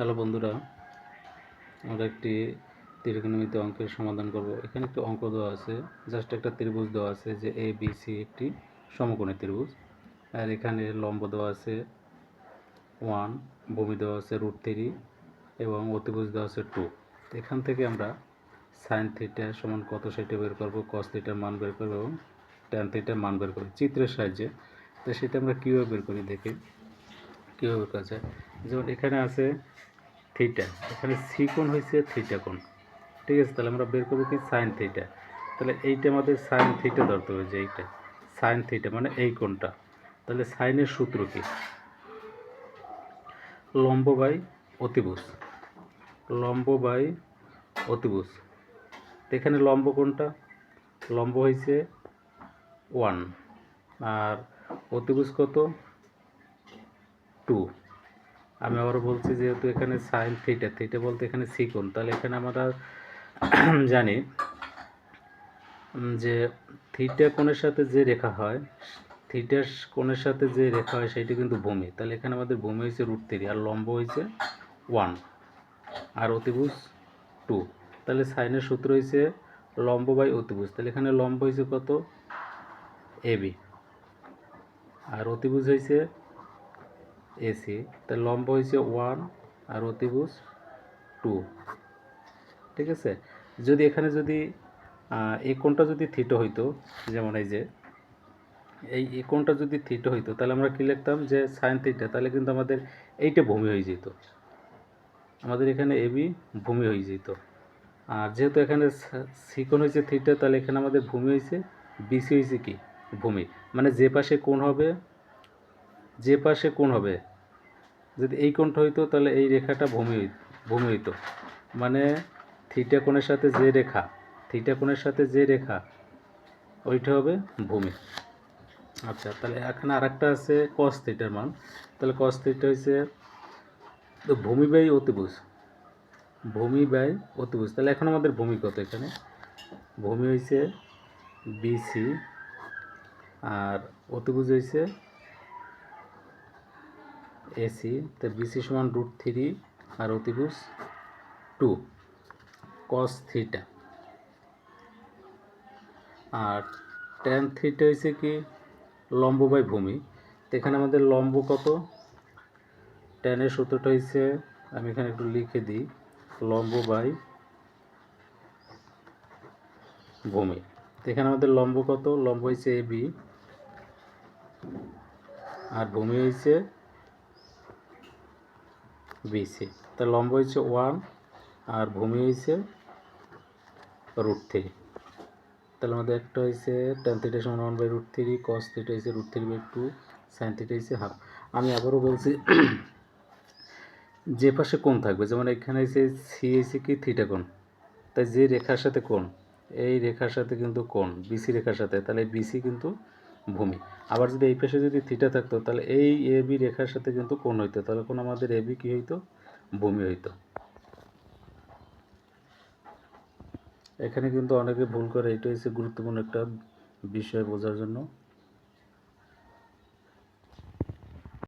Hello বন্ধুরা, আমরা একটি ত্রিকোণমিতি অঙ্কের সমাধান করব। এখানে একটি অঙ্ক দেওয়া আছে জাস্ট একটা ত্রিভুজ দেওয়া আছে যে এ বি সি একটি সমকোণী ত্রিভুজ। আর এখানে লম্ব দেওয়া আছে ওয়ান ভূমি দেওয়া আছে রুট থ্রি এবং অতিভুজ দেওয়া আছে টু এখান থেকে আমরা সাইন থিটা সমান কত সেটা বের করব কস থিটার মান বের করব এবং ট্যান থিটার মান বের করব, চিত্রের সাহায্যে। তো সেটা আমরা কীভাবে বের করি দেখি, কীভাবে বের করা যায়? যেমন এখানে আছে থিটা এখানে সি কোণ হয়েছে থিটা কোণ। ঠিক আছে, তাহলে আমরা বের করব কি? সাইন থিটা তাহলে এইটা আমাদের সাইন থিটা ধরতে হবে যে এইটা। সাইন থিটা মানে এই কোণটা। তাহলে সাইনের সূত্র কি? লম্ব বাই অতিভুজ। লম্ব বাই অতিভুজ। এখানে লম্ব কোণটা, লম্ব হয়েছে ওয়ান আর অতিভুজ কত? টু আমি আবার বলছি যেহেতু এখানে সাইন থিটা থিটা বলতে এখানে সিকোণ, তাহলে এখানে আমরা জানি যে থিটা কোণের সাথে যে রেখা হয় থিটার কোণের সাথে যে রেখা হয় সেটি কিন্তু ভূমি, তাহলে এখানে আমাদের ভূমি হয়েছে রুট থ্রি আর লম্ব হয়েছে ওয়ান আর অতিভুজ টু তাহলে সাইনের সূত্র হয়েছে লম্ব বাই অতিভুজ, তাহলে এখানে লম্ব হয়েছে কত? এবি আর অতিভুজ হয়েছে এসি। তার লম্ব হয়েছে ওয়ান আর অতিভুজ টু। ঠিক আছে? যদি এখানে যদি এই কোণটা যদি থিটো হইতো, যেমন এই যে, এই এই কোণটা যদি থিটো হইতো, তাহলে আমরা কী লিখতাম যে সাইন থিটা, তাহলে কিন্তু আমাদের এইটা ভূমি হয়ে যেত। আমাদের এখানে এবি ভূমি হয়ে যেত। আর যেহেতু এখানে সিকোণ হয়েছে থিটা, তাহলে এখানে আমাদের ভূমি হয়েছে বিসি হয়েছে কি? ভূমি। মানে যে পাশে কোণ হবে, যে পাশে কোণ হবে যদি এই কোণটা হইতো, তাহলে এই রেখাটা ভূমি ভূমি হইতো মানে থিটা কোণের সাথে যে রেখা থিটা কোণের সাথে যে রেখা, ওইটা হবে ভূমি। আচ্ছা তাহলে এখানে আরেকটা আছে কস থিটার মান। তাহলে কস থিটা হচ্ছে তো ভূমি ব্যয় অতিভুজ। ভূমি ব্যয় অতিভুজ। তাহলে এখন আমাদের ভূমি কত এখানে? ভূমি হয়েছে বিসি আর অতিভুজ হয়েছে এসি, তো বিসি সমান রুট থ্রি আর অতিভুজ টু, কস থিটা। আর ট্যান থিটা হয়েছে কি, লম্ব বাই ভূমি। তো এখানে আমাদের লম্ব কত? ট্যানের সূত্রটা হয়েছে আমি এখানে একটু লিখে দিই, লম্ব বাই ভূমি। এখানে আমাদের লম্ব কত? লম্ব হয়েছে এ বি, আর ভূমি হয়েছে বিসি তা লম্ব হয়েছে ওয়ান আর ভূমি হয়েছে রুট থ্রি তাহলে আমাদের একটা হয়েছে টেন থিটা সমান one by root three cos theta হয়েছে root three by two sine theta হয়েছে হাফ আমি আবারও বলছি, যে পাশে কোণ থাকবে, যেমন এখানে হয়েছে সি হয়েছে কি থিটা কোণ। তাই যে রেখার সাথে কোণ, এই রেখার সাথে কিন্তু কোণ বিসি রেখার সাথে। তাহলে বিসি কিন্তু ভূমি। আবার যদি এই পাশে যদি থিটা থাকতো, তাহলে এই এ বি রেখার সাথে কিন্তু কোণ হইতো। তাহলে কোন আমাদের এ বি কী হইতো? ভূমি হইতো। এখানে কিন্তু অনেকে ভুল করে, এটা হচ্ছে গুরুত্বপূর্ণ একটা বিষয় বোঝার জন্য।